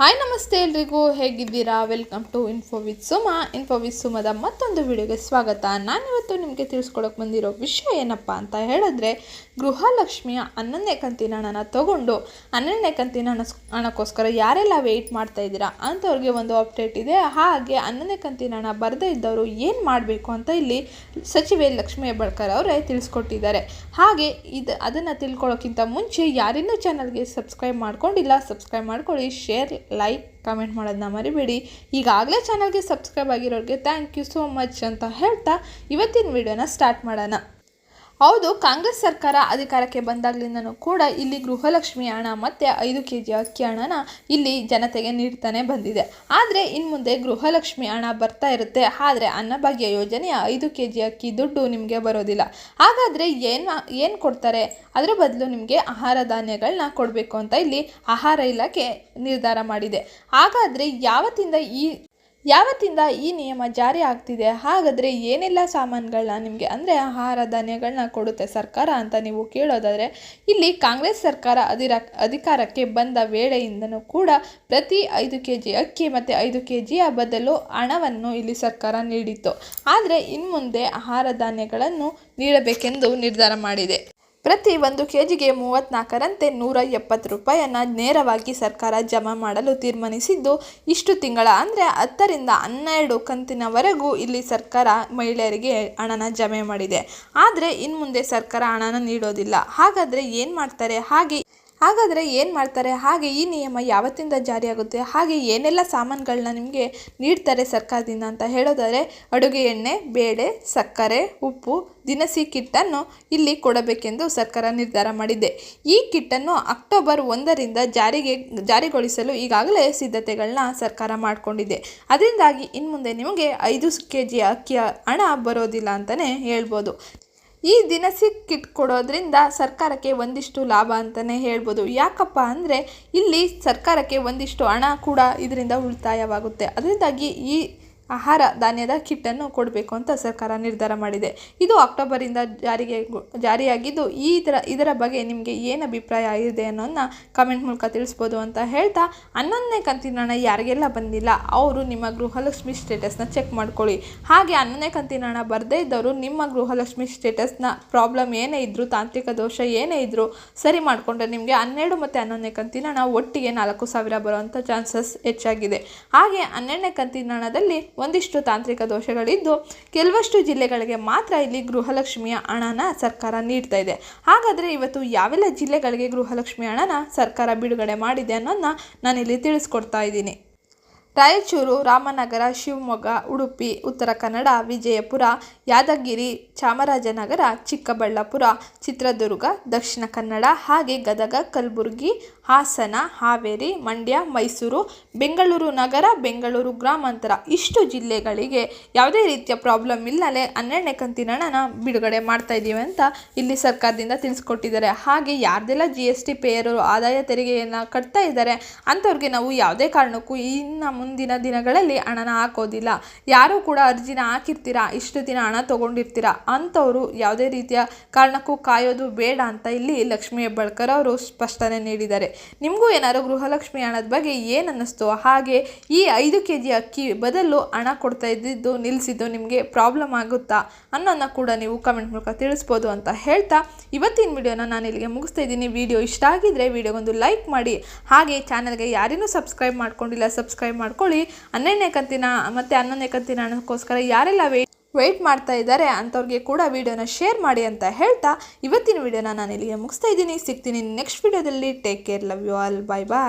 Hi ನಮಸ್ತೆ ಎಲ್ರಿಗೂ. ಹೇಗಿದ್ದೀರಾ? Welcome to info with Suma info with ಸುಮದ ಮತ್ತೊಂದು ವಿಡಿಯೋಗೆ ಸ್ವಾಗತ. ನಾನಿವತ್ತು ನಿಮಗೆ ತಿಳಿಸ್ಕೊಳಕ್ಕೆ ಬಂದಿರೋ ವಿಷಯ ಏನಪ್ಪ ಅಂತ ಹೇಳಿದ್ರೆ, ಗೃಹಲಕ್ಷ್ಮಿಯ ಹನ್ನೊಂದನೇ ಕಂತಿನ ಹಣನ ತಗೊಂಡು ಹನ್ನೆರಡನೇ ಕಂತಿನ ಹಣ ಹಣಕ್ಕೋಸ್ಕರ ಯಾರೆಲ್ಲ ವೆಯ್ಟ್ ಮಾಡ್ತಾ ಇದ್ದೀರಾ ಅಂಥವ್ರಿಗೆ ಒಂದು ಅಪ್ಡೇಟ್ ಇದೆ. ಹಾಗೆ ಹನ್ನೊಂದನೇ ಕಂತಿನ ಹಣ ಬರದೇ ಇದ್ದವರು ಏನು ಮಾಡಬೇಕು ಅಂತ ಇಲ್ಲಿ ಸಚಿವೆ ಲಕ್ಷ್ಮೀ ಹೆಬ್ಬಾಳ್ಕರ್ ಅವರೇ ತಿಳಿಸ್ಕೊಟ್ಟಿದ್ದಾರೆ. ಹಾಗೆ ಇದು, ಅದನ್ನು ತಿಳ್ಕೊಳ್ಳೋಕ್ಕಿಂತ ಮುಂಚೆ ಯಾರಿನ್ನೂ ಚಾನಲ್ಗೆ ಸಬ್ಸ್ಕ್ರೈಬ್ ಮಾಡ್ಕೊಂಡಿಲ್ಲ ಸಬ್ಸ್ಕ್ರೈಬ್ ಮಾಡ್ಕೊಳ್ಳಿ ಶೇರ್ ಲೈಕ್ ಕಮೆಂಟ್ ಮಾಡೋದನ್ನ ಮರಿಬೇಡಿ. ಈಗಾಗಲೇ ಚಾನಲ್ಗೆ ಸಬ್ಸ್ಕ್ರೈಬ್ ಆಗಿರೋರಿಗೆ ಥ್ಯಾಂಕ್ ಯು ಸೋ ಮಚ್ ಅಂತ ಹೇಳ್ತಾ ಇವತ್ತಿನ ವಿಡಿಯೋನ ಸ್ಟಾರ್ಟ್ ಮಾಡೋಣ. ಹೌದು, ಕಾಂಗ್ರೆಸ್ ಸರ್ಕಾರ ಅಧಿಕಾರಕ್ಕೆ ಬಂದಾಗಲಿಂದನೂ ಕೂಡ ಇಲ್ಲಿ ಗೃಹಲಕ್ಷ್ಮಿ ಹಣ ಮತ್ತು ಐದು ಕೆ ಜಿ ಅಕ್ಕಿ ಹಣನ ಇಲ್ಲಿ ಜನತೆಗೆ ನೀಡ್ತಾನೆ ಬಂದಿದೆ. ಆದರೆ ಇನ್ನು ಮುಂದೆ ಗೃಹಲಕ್ಷ್ಮಿ ಹಣ ಬರ್ತಾ ಇರುತ್ತೆ. ಆದರೆ ಅನ್ನಭಾಗ್ಯ ಯೋಜನೆಯ ಐದು ಕೆ ಜಿ ಅಕ್ಕಿ ದುಡ್ಡು ನಿಮಗೆ ಬರೋದಿಲ್ಲ. ಹಾಗಾದರೆ ಏನು ಏನು ಕೊಡ್ತಾರೆ? ಅದರ ಬದಲು ನಿಮಗೆ ಆಹಾರ ಧಾನ್ಯಗಳನ್ನ ಕೊಡಬೇಕು ಅಂತ ಇಲ್ಲಿ ಆಹಾರ ಇಲಾಖೆ ನಿರ್ಧಾರ ಮಾಡಿದೆ. ಹಾಗಾದರೆ ಯಾವತ್ತಿಂದ ಈ ಯಾವತ್ತಿಂದ ಈ ನಿಯಮ ಜಾರಿ ಆಗ್ತಿದೆ? ಹಾಗಾದರೆ ಏನೆಲ್ಲ ಸಾಮಾನುಗಳನ್ನ ನಿಮಗೆ ಅಂದರೆ ಆಹಾರ ಧಾನ್ಯಗಳನ್ನ ಕೊಡುತ್ತೆ ಸರ್ಕಾರ ಅಂತ ನೀವು ಕೇಳೋದಾದರೆ, ಇಲ್ಲಿ ಕಾಂಗ್ರೆಸ್ ಸರ್ಕಾರ ಅಧಿರ ಅಧಿಕಾರಕ್ಕೆ ಬಂದ ವೇಳೆಯಿಂದನೂ ಕೂಡ ಪ್ರತಿ ಐದು ಕೆ ಜಿ ಅಕ್ಕಿ ಮತ್ತು ಐದು ಕೆ ಜಿಯ ಬದಲು ಹಣವನ್ನು ಇಲ್ಲಿ ಸರ್ಕಾರ ನೀಡಿತ್ತು. ಆದರೆ ಇನ್ನು ಮುಂದೆ ಆಹಾರ ಧಾನ್ಯಗಳನ್ನು ನೀಡಬೇಕೆಂದು ನಿರ್ಧಾರ ಮಾಡಿದೆ. ಪ್ರತಿ ಒಂದು ಕೆಜಿಗೆ ಮೂವತ್ತ್ನಾಲ್ಕರಂತೆ ನೂರ ಎಪ್ಪತ್ತು ರೂಪಾಯಿಯನ್ನು ನೇರವಾಗಿ ಸರ್ಕಾರ ಜಮಾ ಮಾಡಲು ತೀರ್ಮಾನಿಸಿದ್ದು ಇಷ್ಟು ತಿಂಗಳ ಅಂದರೆ ಹತ್ತರಿಂದ ಹನ್ನೆರಡು ಕಂತಿನವರೆಗೂ ಇಲ್ಲಿ ಸರ್ಕಾರ ಮಹಿಳೆಯರಿಗೆ ಹಣನ ಜಮೆ ಮಾಡಿದೆ. ಆದರೆ ಇನ್ನು ಮುಂದೆ ಸರ್ಕಾರ ಹಣನ ನೀಡೋದಿಲ್ಲ. ಹಾಗಾದರೆ ಏನು ಮಾಡ್ತಾರೆ? ಹಾಗೆ ಹಾಗಾದರೆ ಏನು ಮಾಡ್ತಾರೆ? ಹಾಗೆ ಈ ನಿಯಮ ಯಾವತ್ತಿಂದ ಜಾರಿಯಾಗುತ್ತೆ? ಹಾಗೆ ಏನೆಲ್ಲ ಸಾಮಾನುಗಳನ್ನ ನಿಮಗೆ ನೀಡ್ತಾರೆ ಸರ್ಕಾರದಿಂದ ಅಂತ ಹೇಳೋದಾದರೆ, ಅಡುಗೆ ಎಣ್ಣೆ, ಬೇಳೆ, ಸಕ್ಕರೆ, ಉಪ್ಪು, ದಿನಸಿ ಕಿಟ್ಟನ್ನು ಇಲ್ಲಿ ಕೊಡಬೇಕೆಂದು ಸರ್ಕಾರ ನಿರ್ಧಾರ ಮಾಡಿದೆ. ಈ ಕಿಟ್ಟನ್ನು ಅಕ್ಟೋಬರ್ ಒಂದರಿಂದ ಜಾರಿಗೆ, ಜಾರಿಗೊಳಿಸಲು ಈಗಾಗಲೇ ಸಿದ್ಧತೆಗಳನ್ನ ಸರ್ಕಾರ ಮಾಡಿಕೊಂಡಿದೆ. ಅದರಿಂದಾಗಿ ಇನ್ನು ಮುಂದೆ ನಿಮಗೆ ಐದು ಕೆ ಜಿ ಅಕ್ಕಿಯ ಹಣ ಬರೋದಿಲ್ಲ ಅಂತಲೇ ಹೇಳ್ಬೋದು. ಈ ದಿನಸಿ ಕಿಟ್ ಕೊಡೋದ್ರಿಂದ ಸರ್ಕಾರಕ್ಕೆ ಒಂದಿಷ್ಟು ಲಾಭ ಅಂತಲೇ ಹೇಳ್ಬೋದು. ಯಾಕಪ್ಪ ಅಂದರೆ ಇಲ್ಲಿ ಸರ್ಕಾರಕ್ಕೆ ಒಂದಿಷ್ಟು ಹಣ ಕೂಡ ಇದರಿಂದ ಉಳಿತಾಯವಾಗುತ್ತೆ. ಅದರಿಂದಾಗಿ ಈ ಆಹಾರ ಧಾನ್ಯದ ಕಿಟ್ಟನ್ನು ಕೊಡಬೇಕು ಅಂತ ಸರ್ಕಾರ ನಿರ್ಧಾರ ಮಾಡಿದೆ. ಇದು ಅಕ್ಟೋಬರಿಂದ ಜಾರಿಗೆ ಜಾರಿಯಾಗಿದ್ದು ಈ ಇದರ ಇದರ ಬಗ್ಗೆ ನಿಮಗೆ ಏನು ಅಭಿಪ್ರಾಯ ಇದೆ ಅನ್ನೋದನ್ನ ಕಮೆಂಟ್ ಮೂಲಕ ತಿಳಿಸ್ಬೋದು ಅಂತ ಹೇಳ್ತಾ ಹನ್ನೊಂದನೇ ಕಂತಿನ ಹಣ ಯಾರಿಗೆಲ್ಲ ಬಂದಿಲ್ಲ ಅವರು ನಿಮ್ಮ ಗೃಹಲಕ್ಷ್ಮಿ ಸ್ಟೇಟಸ್ನ ಚೆಕ್ ಮಾಡ್ಕೊಳ್ಳಿ. ಹಾಗೆ ಹನ್ನೊಂದನೇ ಕಂತಿನ ಹಣ ಬರದೇ ಇದ್ದವರು ನಿಮ್ಮ ಗೃಹಲಕ್ಷ್ಮಿ ಸ್ಟೇಟಸ್ನ ಪ್ರಾಬ್ಲಮ್ ಏನೇ ಇದ್ದರೂ ತಾಂತ್ರಿಕ ದೋಷ ಏನೇ ಇದ್ದರೂ ಸರಿ ಮಾಡಿಕೊಂಡ್ರೆ ನಿಮಗೆ ಹನ್ನೆರಡು ಮತ್ತು ಹನ್ನೊಂದನೇ ಕಂತಿನ ಹಣ ಒಟ್ಟಿಗೆ ನಾಲ್ಕು ಸಾವಿರ ಬರುವಂಥ ಚಾನ್ಸಸ್ ಹೆಚ್ಚಾಗಿದೆ. ಹಾಗೆ ಹನ್ನೆರಡನೇ ಕಂತಿನ ಹಣದಲ್ಲಿ ಒಂದಿಷ್ಟು ತಾಂತ್ರಿಕ ದೋಷಗಳಿದ್ದು ಕೆಲವಷ್ಟು ಜಿಲ್ಲೆಗಳಿಗೆ ಮಾತ್ರ ಇಲ್ಲಿ ಗೃಹಲಕ್ಷ್ಮಿಯ ಹಣನ ಸರ್ಕಾರ ನೀಡ್ತಾ ಇದೆ. ಹಾಗಾದರೆ ಇವತ್ತು ಯಾವೆಲ್ಲ ಜಿಲ್ಲೆಗಳಿಗೆ ಗೃಹಲಕ್ಷ್ಮಿ ಹಣನ ಸರ್ಕಾರ ಬಿಡುಗಡೆ ಮಾಡಿದೆ ಅನ್ನೋದನ್ನ ನಾನಿಲ್ಲಿ ತಿಳಿಸ್ಕೊಡ್ತಾ ಇದ್ದೀನಿ. ರಾಯಚೂರು, ರಾಮನಗರ, ಶಿವಮೊಗ್ಗ, ಉಡುಪಿ, ಉತ್ತರ ಕನ್ನಡ, ವಿಜಯಪುರ, ಯಾದಗಿರಿ, ಚಾಮರಾಜನಗರ, ಚಿಕ್ಕಬಳ್ಳಾಪುರ, ಚಿತ್ರದುರ್ಗ, ದಕ್ಷಿಣ ಕನ್ನಡ, ಹಾಗೆ ಗದಗ, ಕಲಬುರಗಿ, ಹಾಸನ, ಹಾವೇರಿ, ಮಂಡ್ಯ, ಮೈಸೂರು, ಬೆಂಗಳೂರು ನಗರ, ಬೆಂಗಳೂರು ಗ್ರಾಮಾಂತರ. ಇಷ್ಟು ಜಿಲ್ಲೆಗಳಿಗೆ ಯಾವುದೇ ರೀತಿಯ ಪ್ರಾಬ್ಲಮ್ ಇಲ್ಲದೆ ಹನ್ನೆರಡನೇ ಕಂತಿನ ಹಣನ ಬಿಡುಗಡೆ ಮಾಡ್ತಾ ಇದ್ದೀವಿ ಅಂತ ಇಲ್ಲಿ ಸರ್ಕಾರದಿಂದ ತಿಳಿಸ್ಕೊಟ್ಟಿದ್ದಾರೆ. ಹಾಗೆ ಯಾರ್ದೆಲ್ಲ ಜಿ ಎಸ್ ಟಿ ಪೇಯರು ಆದಾಯ ತೆರಿಗೆಯನ್ನು ಕಟ್ತಾ ಇದ್ದಾರೆ ಅಂಥವ್ರಿಗೆ ನಾವು ಯಾವುದೇ ಕಾರಣಕ್ಕೂ ಇನ್ನು ಮುಂದಿನ ದಿನಗಳಲ್ಲಿ ಹಣನ ಹಾಕೋದಿಲ್ಲ. ಯಾರು ಕೂಡ ಅರ್ಜಿನ ಹಾಕಿರ್ತೀರಾ? ಇಷ್ಟು ದಿನ ಹಣ ತೊಗೊಂಡಿರ್ತೀರಾ? ಅಂಥವರು ಯಾವುದೇ ರೀತಿಯ ಕಾರಣಕ್ಕೂ ಕಾಯೋದು ಬೇಡ ಅಂತ ಇಲ್ಲಿ ಲಕ್ಷ್ಮೀ ಹೆಬ್ಬಾಳ್ಕರ್ ಅವರು ಸ್ಪಷ್ಟನೆ ನೀಡಿದ್ದಾರೆ. ನಿಮಗೂ ಏನಾದರೂ ಗೃಹಲಕ್ಷ್ಮಿ ಹಣದ ಬಗ್ಗೆ ಏನು ಅನ್ನಿಸ್ತು ಹಾಗೆ ಈ ಐದು ಕೆ ಜಿ ಅಕ್ಕಿ ಬದಲು ಹಣ ಕೊಡ್ತಾ ಇದ್ದಿದ್ದು ನಿಲ್ಲಿಸಿದ್ದು ನಿಮಗೆ ಪ್ರಾಬ್ಲಮ್ ಆಗುತ್ತಾ? ಅನ್ನೋದನ್ನ ಕೂಡ ನೀವು ಕಮೆಂಟ್ ಮೂಲಕ ತಿಳಿಸ್ಬೋದು ಅಂತ ಹೇಳ್ತಾ ಇವತ್ತಿನ ವಿಡಿಯೋನ ನಾನು ಇಲ್ಲಿಗೆ ಮುಗಿಸ್ತಾ ಇದ್ದೀನಿ. ವಿಡಿಯೋ ಇಷ್ಟ ಆಗಿದ್ರೆ ವಿಡಿಯೋಗೊಂದು ಲೈಕ್ ಮಾಡಿ. ಹಾಗೆ ಚಾನಲ್ಗೆ ಯಾರೇನೂ ಸಬ್ಸ್ಕ್ರೈಬ್ ಮಾಡ್ಕೊಂಡಿಲ್ಲ, ಸಬ್ಸ್ಕ್ರೈಬ್ ಮಾಡ್ಕೊಳ್ಳಿ. ಹನ್ನೆರಡನೇ ಕಂತಿನ ಮತ್ತು ಹನ್ನೊಂದನೇ ಕಂತಿನ ಹಣಕ್ಕೋಸ್ಕರ ಯಾರೆಲ್ಲ ವೇಟ್ ವೆಯ್ಟ್ ಮಾಡ್ತಾ ಇದ್ದಾರೆ ಅಂಥವ್ರಿಗೆ ಕೂಡ ವಿಡಿಯೋನ ಶೇರ್ ಮಾಡಿ ಅಂತ ಹೇಳ್ತಾ ಇವತ್ತಿನ ವಿಡಿಯೋನ ನಾನು ಇಲ್ಲಿಗೆ ಮುಗಿಸ್ತಾ ಇದ್ದೀನಿ. ಸಿಗ್ತೀನಿ ನೆಕ್ಸ್ಟ್ ವಿಡಿಯೋದಲ್ಲಿ. Take care love you all bye bye